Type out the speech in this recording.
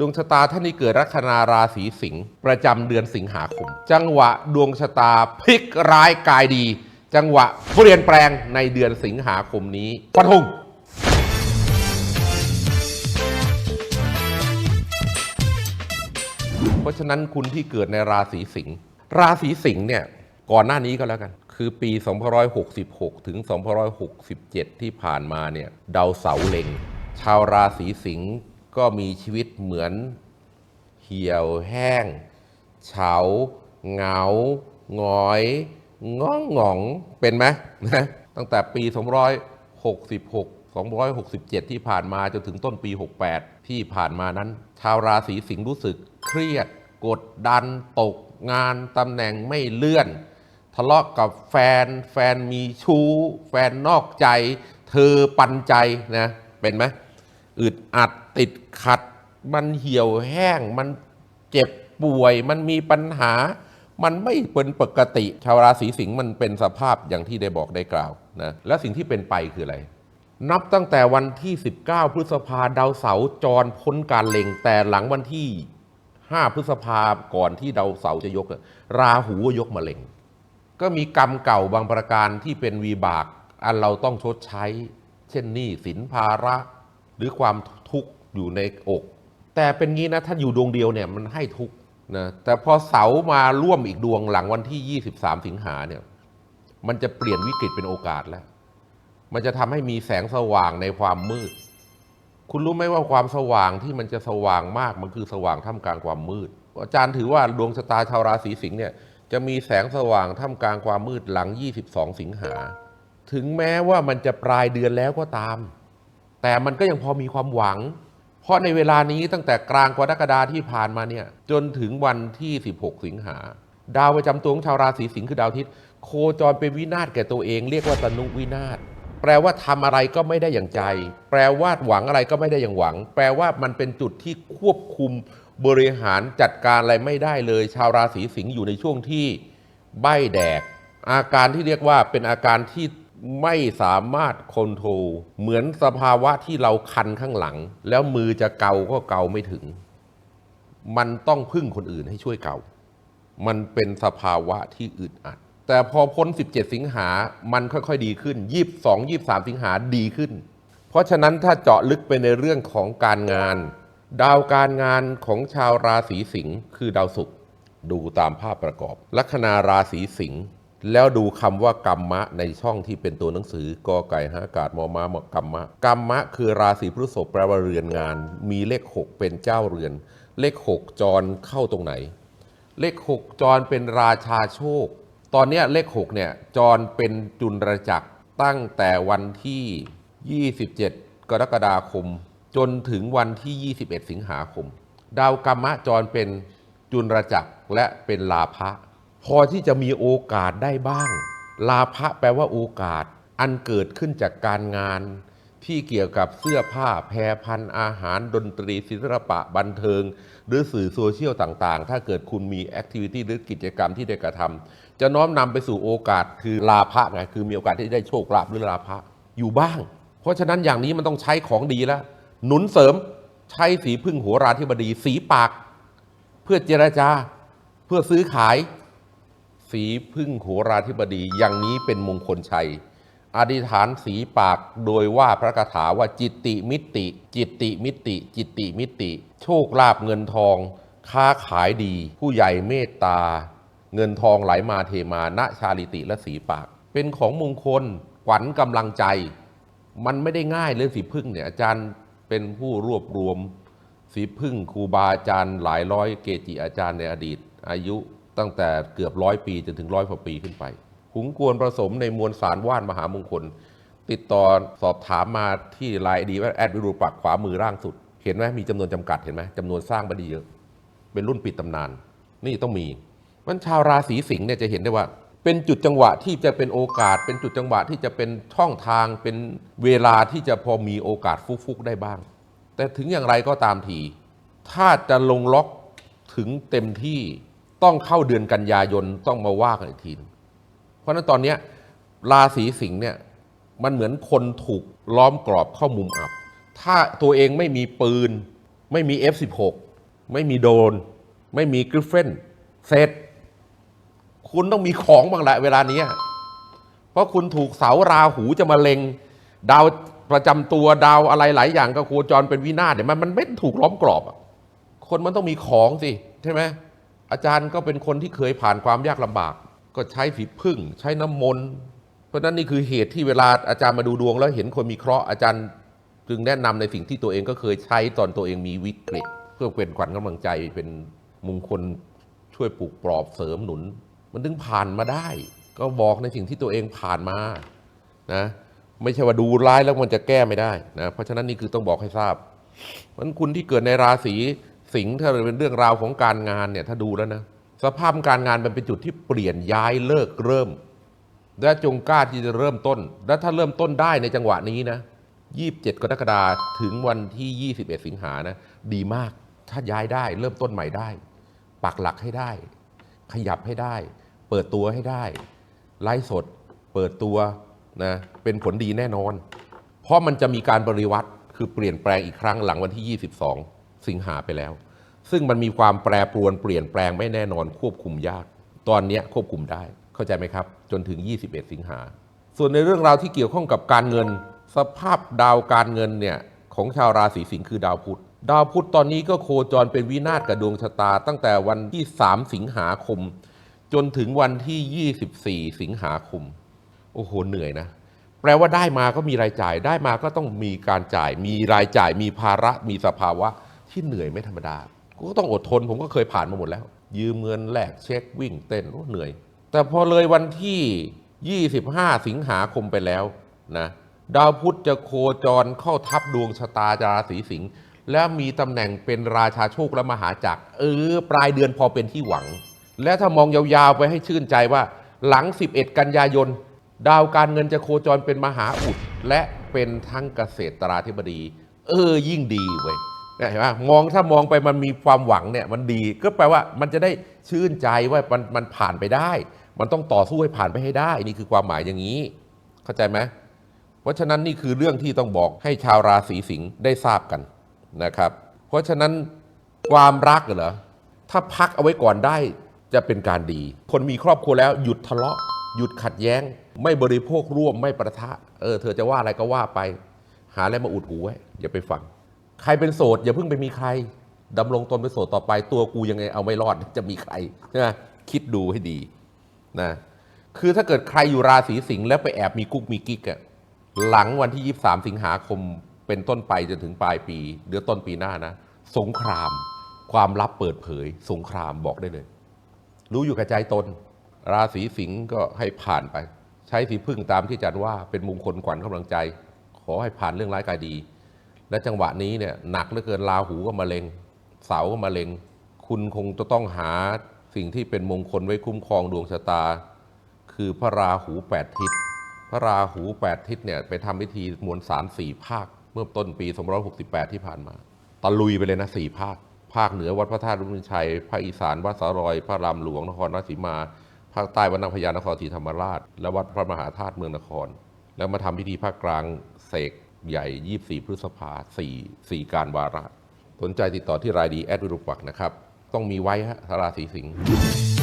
ดวงชะตาท่านที่เกิดลัคนาราศีสิงห์ประจำเดือนสิงหาคม จังหวะดวงชะตาพลิกร้ายกายดี จังหวะเปลี่ยนแปลงในเดือนสิงหาคมนี้ฟันธงเพราะฉะนั้นคุณที่เกิดในราศีสิงห์ราศีสิงห์เนี่ยก่อนหน้านี้ก็แล้วกัน คือปี2566 ถึง 2567 ที่ผ่านมาเนี่ยดาวเสาเล็ง ชาวราศีสิงห์ ก็มีชีวิตเหมือนเหี่ยวแห้ง เฉาเหงาหงอยง้องหงองเป็นไหมนะตั้งแต่ปี 266 267 ที่ผ่านมาจนถึงต้นปี 68 ที่ผ่านมานั้น ชาวราศีสิงห์รู้สึกเครียด กดดันตกงานตำแหน่งไม่เลื่อน ทะเลาะกับแฟน แฟนมีชู้ แฟนนอกใจ เธอปันใจนะ เป็นไหม อึดอัดติดขัด มันเหี่ยวแห้ง มันเจ็บป่วย มันมีปัญหา มันไม่เป็นปกติ ชาวราศีสิงห์มันเป็นสภาพอย่างที่ได้บอกได้กล่าวนะและสิ่งที่เป็นไปคืออะไร นับตั้งแต่วันที่ 19 พฤษภาดาวเสาร์จรพ้นการเล็งแต่หลังวันที่ 5 พฤษภาก่อนที่ดาวเสาร์จะยก ราหูยกมาเล็งก็มีกรรมเก่าบางประการที่เป็นวีบาก อันเราต้องชดใช้ เช่นหนี้สินภาระ หรือความทุกข์อยู่ในอก แต่เป็นงี้นะถ้าอยู่ดวงเดียวเนี่ยมันให้ทุกข์นะแต่พอเสาร์มาร่วมอีกดวงหลังวันที่ 23 สิงหาเนี่ยมันจะเปลี่ยนวิกฤตเป็นโอกาสแล้ว มันจะทำให้มีแสงสว่างในความมืด คุณรู้ไหมว่าความสว่างที่มันจะสว่างมากมันคือสว่างท่ามกลางความมืด อาจารย์ถือว่าดวงชะตาชาวราศีสิงห์เนี่ยจะมีแสงสว่างท่ามกลางความมืดหลัง 22 สิงหา ถึงแม้ว่ามันจะปลายเดือนแล้วก็ตาม แต่มันก็ยังพอมีความหวัง เพราะในเวลานี้ตั้งแต่กลางกรกฎาที่ผ่านมาเนี่ยจนถึงวันที่ 16 สิงหา ดาวประจำตัวของชาวราศีสิงห์คือดาวอาทิตย์ โคจรเป็นวินาศแก่ตัวเอง เรียกว่าตนุวินาศแปลว่าทำอะไรก็ไม่ได้อย่างใจ แปลว่าหวังอะไรก็ไม่ได้อย่างหวัง แปลว่ามันเป็นจุดที่ควบคุมบริหารจัดการอะไรไม่ได้เลย ชาวราศีสิงห์อยู่ในช่วงที่ใบแดก อาการที่เรียกว่าเป็นอาการที่ ไม่สามารถคอนโทรลเหมือนสภาวะที่เราคันข้างหลัง แล้วมือจะเกาก็เกาไม่ถึง มันต้องพึ่งคนอื่นให้ช่วยเกา มันเป็นสภาวะที่อึดอัด แต่พอพ้น 17 สิงหามันค่อยๆ ดีขึ้น 22 23 สิงหาดีขึ้น เพราะฉะนั้นถ้าเจาะลึกไปในเรื่องของการงาน ดาวการงานของชาวราศีสิงห์คือดาวศุกร์ดูตามภาพประกอบ ลัคนาราศีสิงห์ แล้วดูคำว่ากรรมะในช่องที่เป็นตัวหนังสือกอไก่หากาดมอม้ามกรรมะกรรมะคือราศีพฤษภแปลว่าเรือนงาน มีเลข 6 เป็นเจ้าเรือน เลข 6 จรเข้าตรงไหน เลข 6 จรเป็นราชาโชค ตอนนี้เลข 6 เนี่ยจรเป็นจุลจักรตั้งแต่วันที่ 27 กรกฎาคม จนถึงวันที่ 21 สิงหาคม ดาวกรรมะจรเป็นจุลจักรและเป็นลาภะ พอที่จะมีโอกาสได้บ้าง ลาภะแปลว่าโอกาส อันเกิดขึ้นจากการงาน ที่เกี่ยวกับเสื้อผ้าแพรพันอาหารดนตรีศิลปะบันเทิง หรือสื่อโซเชียลต่างๆ ถ้าเกิดคุณมีแอคทิวิตี้หรือกิจกรรมที่ได้กระทำจะน้อมนำไปสู่โอกาสคือลาภะไงคือมีโอกาสที่ได้โชคลาภหรือลาภะอยู่บ้าง เพราะฉะนั้นอย่างนี้มันต้องใช้ของดีแล้วหนุนเสริมใช้สีพึ่งโหัวราธิบดีสีปาก เพื่อเจรจา เพื่อซื้อขาย สีพึ่งโหราธิบดีอย่างนี้เป็นมงคลชัย อธิษฐานสีปากโดยว่าพระคาถาว่าจิตติมิติ จิตติมิติ จิตติมิติ โชคลาภเงินทอง ค้าขายดี ผู้ใหญ่เมตตา เงินทองไหลมาเทมาณชาลิติและสีปาก เป็นของมงคลขวัญกำลังใจ มันไม่ได้ง่ายเลยสีพึ่งเนี่ยอาจารย์เป็นผู้รวบรวมสีพึ่งครูบาอาจารย์หลายร้อยเกจิอาจารย์ในอดีตอายุ ตั้งแต่เกือบร้อยปีจนถึงร้อยกว่าปีขึ้นไป หุงกวนผสมในมวลสารว่านมหามงคล ติดต่อสอบถามมาที่ไลน์ดีว่าแอดวิรูปักขวามือร่างสุด เห็นไหมมีจำนวนจำกัดเห็นไหมจำนวนสร้างบดีเยอะ เป็นรุ่นปิดตำนาน นี่ต้องมีมันชาวราศีสิงห์เนี่ยจะเห็นได้ว่า เป็นจุดจังหวะที่จะเป็นโอกาส เป็นจุดจังหวะที่จะเป็นช่องทางเป็นเวลาที่จะพอมีโอกาสฟุกๆได้บ้าง แต่ถึงอย่างไรก็ตามทีถ้าจะลงล็อกถึงเต็มที่ ต้องเข้าเดือนกันยายนต้องมาว่ากันอีกทีนึงเพราะฉะนั้นตอนเนี้ราศีสิงห์เนี่ยมันเหมือนคนถูกล้อมกรอบเข้ามุมอับ ถ้าตัวเองไม่มีปืน ไม่มี F16 ไม่มีโดน ไม่มีกริฟเฟนเสร็จ คุณต้องมีของบ้างแหละเวลานี้ เพราะคุณถูกเสาราหูจะมาเลงดาวประจำตัวดาวอะไรหลายอย่างก็โคจรเป็นวินาศเนี่ยมันมันไม่ถูกล้อมกรอบอะคนมันต้องมีของสิ ใช่ไหม อาจารย์ก็เป็นคนที่เคยผ่านความยากลำบาก ก็ใช้สีพึ่ง ใช้น้ำมนต์เพราะนั้นนี่คือเหตุที่เวลาอาจารย์มาดูดวง แล้วเห็นคนมีเคราะห์อาจารย์จึงแนะนำในสิ่งที่ตัวเองก็เคยใช้ตอนตัวเองมีวิกฤต เพื่อเป็นขวัญกำลังใจเป็นมงคลช่วยปลูกปลอบเสริมหนุน มันถึงผ่านมาได้ ก็บอกในสิ่งที่ตัวเองผ่านมานะไม่ใช่ว่าดูร้ายแล้วมันจะแก้ไม่ได้นะเพราะฉะนั้นนี่คือต้องบอกให้ทราบมันคุณที่เกิดในราศี สิงห์ถ้าเป็นเรื่องราวของการงานเนี่ยถ้าดูแล้วนะสภาพการงานมันเป็นจุดที่เปลี่ยนย้ายเลิกเริ่ม และจงกล้าที่จะเริ่มต้น และถ้าเริ่มต้นได้ในจังหวะนี้นะ27 กรกฎาคมถึงวันที่ 21 สิงหานะดีมากถ้าย้ายได้เริ่มต้นใหม่ได้ ปักหลักให้ได้ ขยับให้ได้ เปิดตัวให้ได้ ไลฟ์สด เปิดตัวนะเป็นผลดีแน่นอน เพราะมันจะมีการบริวัติคือเปลี่ยนแปลงอีกครั้งหลังวันที่ 22 สิงหาไปแล้ว ซึ่งมันมีความแปรปรวนเปลี่ยนแปลงไม่แน่นอนควบคุมยาก ตอนนี้ควบคุมได้เข้าใจไหมครับ จนถึง 21 สิงหา ส่วนในเรื่องราวที่เกี่ยวข้องกับการเงิน สภาพดาวการเงินเนี่ยของชาวราศีสิงห์คือดาวพุธดาวพุธตอนนี้ก็โคจรเป็นวินาศกับดวงชะตา ตั้งแต่วันที่ 3 สิงหาคม จนถึงวันที่ 24 สิงหาคม โอ้โหเหนื่อยนะ แปลว่าได้มาก็มีรายจ่ายได้มาก็ต้องมีการจ่าย มีรายจ่ายมีภาระมีสภาวะ ที่เหนื่อยไม่ธรรมดาก็ต้องอดทนผมก็เคยผ่านมาหมดแล้ว ยืมเงินแลกเช็ควิ่งเต้นโอ้เหนื่อย แต่พอเลยวันที่ 25 สิงหาคมไปแล้วนะดาวพุธจะโคจรเข้าทับดวงชะตาราศีสิงห์แล้วมีตำแหน่งเป็นราชาโชคและมหาจักรเออปลายเดือนพอเป็นที่หวัง และถ้ามองยาวๆไปให้ชื่นใจว่าหลัง 11 กันยายน ดาวการเงินจะโคจรเป็นมหาอุด และเป็นทั้งเกษตราธิบดี เออยิ่งดีเว้ย เห็นไหมมองถ้ามองไปมันมีความหวังเนี่ยมันดีก็แปลว่ามันจะได้ชื่นใจว่ามันมันผ่านไปได้ มันต้องต่อสู้ให้ผ่านไปให้ได้ นี่คือความหมายอย่างนี้ เข้าใจไหมเพราะฉะนั้นนี่คือเรื่องที่ต้องบอกให้ชาวราศีสิงห์ได้ทราบกันนะครับ เพราะฉะนั้นความรักเหรอถ้าพักเอาไว้ก่อนได้จะเป็นการดี คนมีครอบครัวแล้วหยุดทะเลาะ หยุดขัดแย้ง ไม่บริโภคร่วมไม่ประทะเออเธอจะว่าอะไรก็ว่าไป หาอะไรมาอุดหูไว้อย่าไปฟัง ใครเป็นโสดอย่าเพิ่งไปมีใครดำรงตนเป็นโสดต่อไปตัวกูยังไงเอาไม่รอดจะมีใครใช่ไหมคิดดูให้ดีนะคือถ้าเกิดใครอยู่ราศีสิงห์แล้วไปแอบมีกุ๊กมีกิ๊กอะหลังวันที่ 23 สิงหาคมเป็นต้นไปจนถึงปลายปีเดือนต้นปีหน้านะ สงคราม ความลับเปิดเผย สงครามบอกได้เลย รู้อยู่กับใจตน ราศีสิงห์ก็ให้ผ่านไป ใช้สีพึ่งตามที่อาจารย์ว่าเป็นมงคลขวัญกำลังใจ ขอให้ผ่านเรื่องร้ายกายดี และจังหวะนี้เนี่ยหนักเหลือเกินราหูก็มาเลงเสาก็มาเลงคุณคงจะต้องหาสิ่งที่เป็นมงคลไว้คุ้มครองดวงชะตา คือพระราหูแปดทิศพระราหูแปดทิศเนี่ยไปทำพิธีมวลสารสี่ภาค เมื่อต้นปี 268 ที่ผ่านมาตะลุยไปเลยนะสี่ภาค ภาคเหนือวัดพระธาตุรุ่นชัย ภาคอีสานวัดสารอย พระรามหลวงนครราชสีมา ภาคใต้วัดนางพญานครศรีธรรมราช และวัดพระมหาธาตุเมืองนคร แล้วมาทำพิธีภาคกลางเสก ใหญ่ 24 พฤษภาสี่สี่การวาระ สนใจติดต่อที่รายดีแอดวิรุปักนะครับ ต้องมีไว้ฮะราศีสิงห์